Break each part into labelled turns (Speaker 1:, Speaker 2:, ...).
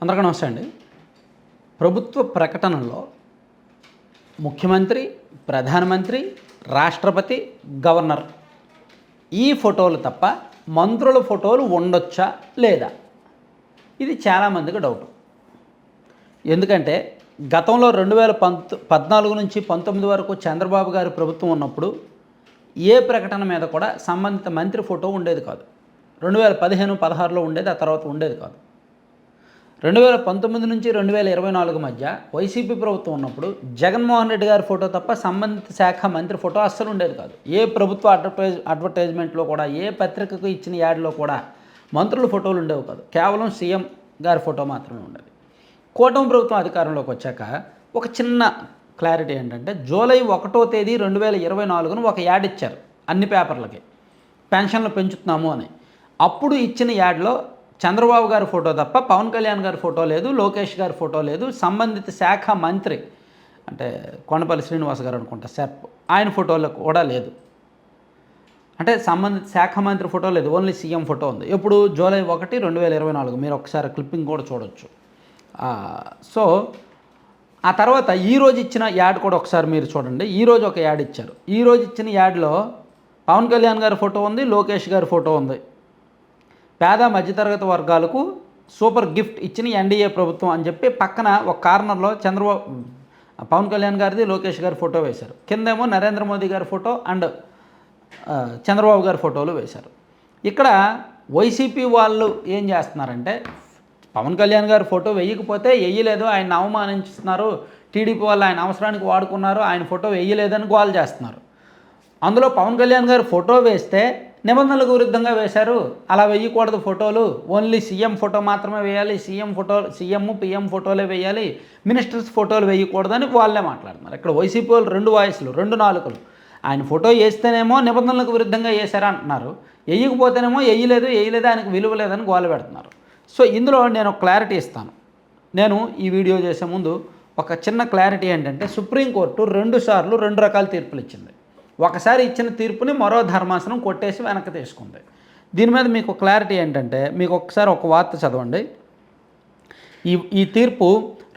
Speaker 1: అందరికీ నమస్తే అండి. ప్రభుత్వ ప్రకటనలో ముఖ్యమంత్రి ప్రధానమంత్రి రాష్ట్రపతి గవర్నర్ ఈ ఫోటోలు తప్ప మంత్రుల ఫోటోలు ఉండొచ్చా లేదా? ఇది చాలామందికి డౌట్ ఎందుకంటే గతంలో రెండు వేల పంత పద్నాలుగు నుంచి పంతొమ్మిది వరకు చంద్రబాబు గారి ప్రభుత్వం ఉన్నప్పుడు ఏ ప్రకటన మీద కూడా సంబంధిత మంత్రి ఫోటో ఉండేది కాదు. రెండు వేల పదిహేను పదహారులో ఉండేది ఆ తర్వాత ఉండేది కాదు. రెండు వేల పంతొమ్మిది నుంచి రెండు వేల ఇరవై నాలుగు మధ్య వైసీపీ ప్రభుత్వం ఉన్నప్పుడు జగన్మోహన్ రెడ్డి గారి ఫోటో తప్ప సంబంధిత శాఖ మంత్రి ఫోటో అస్సలు ఉండేది కాదు. ఏ ప్రభుత్వ అడ్వర్టైజ్ అడ్వర్టైజ్మెంట్లో కూడా ఏ పత్రికకు ఇచ్చిన యాడ్లో కూడా మంత్రుల ఫోటోలు ఉండేవి కాదు. కేవలం సీఎం గారి ఫోటో మాత్రమే ఉండేది. కూటమి ప్రభుత్వం అధికారంలోకి వచ్చాక ఒక చిన్న క్లారిటీ ఏంటంటే జూలై ఒకటో తేదీ రెండు వేల ఇరవై నాలుగున ఒక యాడ్ ఇచ్చారు అన్ని పేపర్లకి. పెన్షన్లు పెంచుతున్నాము అని. అప్పుడు ఇచ్చిన యాడ్లో చంద్రబాబు గారి ఫోటో తప్ప పవన్ కళ్యాణ్ గారి ఫోటో లేదు లోకేష్ గారి ఫోటో లేదు సంబంధిత శాఖ మంత్రి అంటే కొండపల్లి శ్రీనివాస్ గారు అనుకుంటా సార్ ఆయన ఫోటోలో కూడా లేదు. అంటే సంబంధిత శాఖ మంత్రి ఫోటో లేదు ఓన్లీ సీఎం ఫోటో ఉంది. ఇప్పుడు జూలై ఒకటి రెండు వేల ఇరవై నాలుగు. మీరు ఒకసారి క్లిప్పింగ్ కూడా చూడొచ్చు. సో ఆ తర్వాత ఈ రోజు ఇచ్చిన యాడ్ కూడా ఒకసారి మీరు చూడండి. ఈరోజు ఒక యాడ్ ఇచ్చారు. ఈరోజు ఇచ్చిన యాడ్లో పవన్ కళ్యాణ్ గారి ఫోటో ఉంది లోకేష్ గారి ఫోటో ఉంది. పేద మధ్యతరగతి వర్గాలకు సూపర్ గిఫ్ట్ ఇచ్చిన ఎన్డీఏ ప్రభుత్వం అని చెప్పి పక్కన ఒక కార్నర్లో చంద్రబాబు పవన్ కళ్యాణ్ గారిది లోకేష్ గారి ఫోటో వేశారు. కిందేమో నరేంద్ర మోదీ గారి ఫోటో అండ్ చంద్రబాబు గారి ఫోటోలు వేశారు. ఇక్కడ వైసీపీ వాళ్ళు ఏం చేస్తున్నారంటే పవన్ కళ్యాణ్ గారి ఫోటో వేయకపోతే వేయలేదు ఆయన అవమానిస్తున్నారు టీడీపీ వాళ్ళు ఆయన అవసరానికి వాడుకున్నారు ఆయన ఫోటో వేయలేదని గోల్ చేస్తున్నారు. అందులో పవన్ కళ్యాణ్ గారు ఫోటో వేస్తే నిబంధనలకు విరుద్ధంగా వేశారు. అలా వేయకూడదు ఫోటోలు. ఓన్లీ సీఎం ఫోటో మాత్రమే వేయాలి. సీఎం ఫోటో సీఎం పిఎం ఫోటోలే వేయాలి. మినిస్టర్స్ ఫోటోలు వేయకూడదని వాళ్ళే మాట్లాడుతున్నారు. ఇక్కడ వైసీపీ వాళ్ళు రెండు వాయిస్లు రెండు నాలుకలు. ఆయన ఫోటో వేస్తేనేమో నిబంధనలకు విరుద్ధంగా వేశారా అంటున్నారు. వేయకపోతేనేమో వేయలేదు వేయలేదు ఆయనకు విలువ లేదని గోల పెడుతున్నారు. సో ఇందులో నేను ఒక క్లారిటీ ఇస్తాను. నేను ఈ వీడియో చేసే ముందు ఒక చిన్న క్లారిటీ ఏంటంటే సుప్రీంకోర్టు రెండు సార్లు రెండు రకాల తీర్పులు ఇచ్చింది. ఒకసారి ఇచ్చిన తీర్పుని మరో ధర్మాసనం కొట్టేసి వెనక్కి తీసుకుంది. దీని మీద మీకు క్లారిటీ ఏంటంటే మీకు ఒకసారి ఒక వార్త చదవండి. ఈ ఈ తీర్పు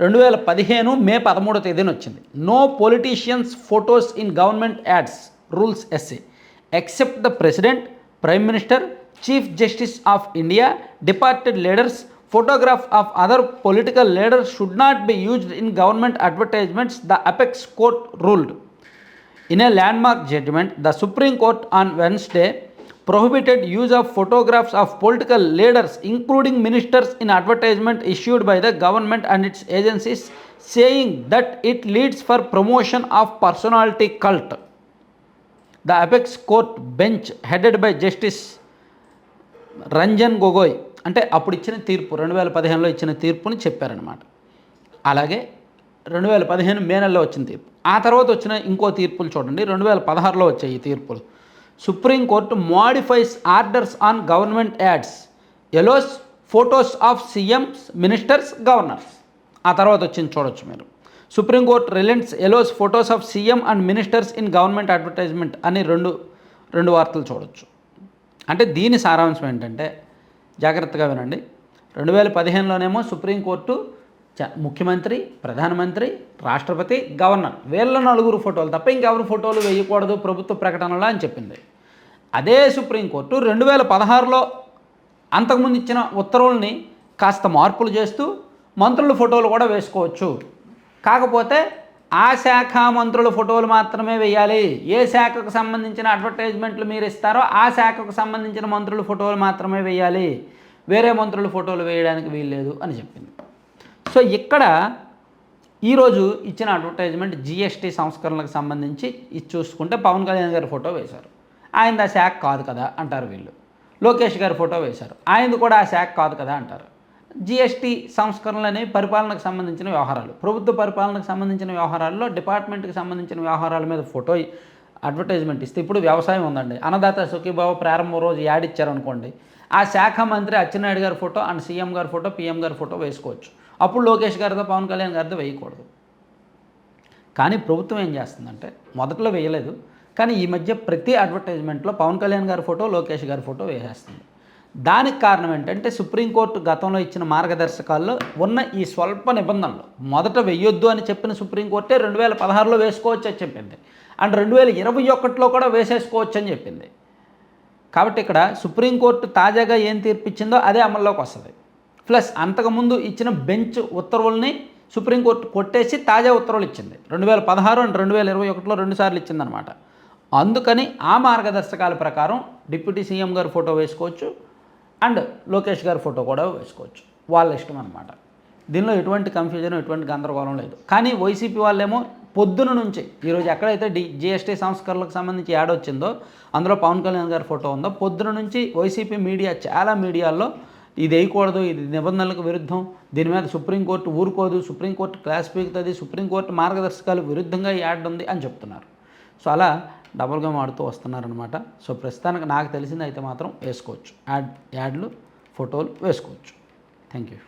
Speaker 1: రెండు వేల పదిహేను మే పదమూడో తేదీన వచ్చింది. No politicians photos in government ads rules SC except the president prime minister chief justice of India departed leaders photograph of other political leaders should not be used in government advertisements the apex court ruled in a landmark judgment, the Supreme Court on Wednesday prohibited use of photographs of political leaders, including ministers, in advertisement issued by the government and its agencies, saying that it leads for promotion of personality cult. The apex court bench, headed by Justice Ranjan Gogoi అంటే అప్పుడు ఇచ్చిన తీర్పు రెండు వేల పదిహేనులో ఇచ్చిన తీర్పుని చెప్పారనమాట అలాగే రెండు వేల పదిహేను మే నెలలో వచ్చిన తీర్పు. ఆ తర్వాత వచ్చిన ఇంకో తీర్పులు చూడండి. రెండు వేల పదహారులో వచ్చాయి ఈ తీర్పులు. Supreme court modifies orders on government ads allows photos of CMs ministers governors ఆ తర్వాత వచ్చింది చూడొచ్చు మీరు. Supreme court reliance allows photos of CM and ministers in government advertisement అని రెండు రెండు వార్తలు చూడొచ్చు. అంటే దీని సారాంశం ఏంటంటే జాగ్రత్తగా వినండి. రెండు వేల పదిహేనులోనేమో సుప్రీంకోర్టు ముఖ్యమంత్రి ప్రధానమంత్రి రాష్ట్రపతి గవర్నర్. వీళ్ళ నలుగురు ఫోటోలు తప్ప ఇంకెవరు ఫోటోలు వేయకూడదు ప్రభుత్వ ప్రకటనలో అని చెప్పింది. అదే సుప్రీంకోర్టు రెండు వేల పదహారులో అంతకుముందు ఇచ్చిన ఉత్తర్వుల్ని కాస్త మార్పులు చేస్తూ మంత్రుల ఫోటోలు కూడా వేసుకోవచ్చు. కాకపోతే ఆ శాఖ మంత్రుల ఫోటోలు మాత్రమే వేయాలి. ఏ శాఖకు సంబంధించిన అడ్వర్టైజ్మెంట్లు మీరు ఇస్తారో ఆ శాఖకు సంబంధించిన మంత్రుల ఫోటోలు మాత్రమే వేయాలి. వేరే మంత్రుల ఫోటోలు వేయడానికి వీల్లేదు అని చెప్పింది. సో ఇక్కడ ఈరోజు ఇచ్చిన అడ్వర్టైజ్మెంట్ జిఎస్టీ సంస్కరణలకు సంబంధించి ఇది చూసుకుంటే పవన్ కళ్యాణ్ గారి ఫోటో వేశారు. ఆయన ఆ శాఖ కాదు కదా అంటారు వీళ్ళు. లోకేష్ గారి ఫోటో వేశారు. ఆయనది కూడా ఆ శాఖ కాదు కదా అంటారు. జిఎస్టీ సంస్కరణలు అనేవి పరిపాలనకు సంబంధించిన వ్యవహారాలు. ప్రభుత్వ పరిపాలనకు సంబంధించిన వ్యవహారాల్లో డిపార్ట్మెంట్కి సంబంధించిన వ్యవహారాల మీద ఫోటో అడ్వర్టైజ్మెంట్ ఇస్తే ఇప్పుడు వ్యవసాయం ఉందండి. అన్నదాత సుఖీబాబు ప్రారంభం రోజు యాడ్ ఇచ్చారనుకోండి. ఆ శాఖ మంత్రి అచ్చెన్నాయుడు గారి ఫోటో అండ్ సీఎం గారి ఫోటో పీఎం గారి ఫోటో వేసుకోవచ్చు. అప్పుడు లోకేష్ గారితో పవన్ కళ్యాణ్ గారితో వేయకూడదు. కానీ ప్రభుత్వం ఏం చేస్తుందంటే మొదట్లో వేయలేదు. కానీ ఈ మధ్య ప్రతి అడ్వర్టైజ్మెంట్లో పవన్ కళ్యాణ్ గారి ఫోటో లోకేష్ గారి ఫోటో వేసేస్తుంది. దానికి కారణం ఏంటంటే సుప్రీంకోర్టు గతంలో ఇచ్చిన మార్గదర్శకాల్లో ఉన్న ఈ స్వల్ప నిబంధనలు మొదట వెయ్యొద్దు అని చెప్పిన సుప్రీంకోర్టే రెండు వేల పదహారులో వేసుకోవచ్చు అని చెప్పింది. అండ్ రెండు వేల ఇరవై ఒకటిలో కూడా వేసేసుకోవచ్చు అని చెప్పింది. కాబట్టి ఇక్కడ సుప్రీంకోర్టు తాజాగా ఏం తీర్పిచ్చిందో అదే అమల్లోకి వస్తుంది. ప్లస్ అంతకుముందు ఇచ్చిన బెంచ్ ఉత్తర్వుల్ని సుప్రీంకోర్టు కొట్టేసి తాజా ఉత్తర్వులు ఇచ్చింది. రెండు వేల పదహారు అండ్ రెండు వేల ఇరవై ఒకటిలో రెండుసార్లు ఇచ్చిందనమాట అందుకని ఆ మార్గదర్శకాల ప్రకారం డిప్యూటీ సీఎం గారి ఫోటో వేసుకోవచ్చు అండ్ లోకేష్ గారి ఫోటో కూడా వేసుకోవచ్చు. వాళ్ళ ఇష్టం అనమాట దీనిలో ఎటువంటి కన్ఫ్యూజన్ ఎటువంటి గందరగోళం లేదు. కానీ వైసీపీ వాళ్ళేమో పొద్దున నుంచి ఈరోజు ఎక్కడైతే డి జిఎస్టీ సంస్కరణలకు సంబంధించి యాడ్ వచ్చిందో అందులో పవన్ కళ్యాణ్ గారి ఫోటో ఉందో పొద్దున నుంచి వైసీపీ మీడియా చాలా మీడియాల్లో ఇది వేయకూడదు ఇది నిబంధనలకు విరుద్ధం దీని మీద సుప్రీంకోర్టు ఊరుకోదు సుప్రీంకోర్టు క్లాస్ పీకుతుంది సుప్రీంకోర్టు మార్గదర్శకాలు విరుద్ధంగా ఈ యాడ్ ఉంది అని చెప్తున్నారు. సో అలా డబుల్గా మాడుతూ వస్తున్నారనమాట సో ప్రస్తుతానికి నాకు తెలిసింది అయితే మాత్రం వేసుకోవచ్చు. యాడ్ యాడ్లు ఫోటోలు వేసుకోవచ్చు. Thank you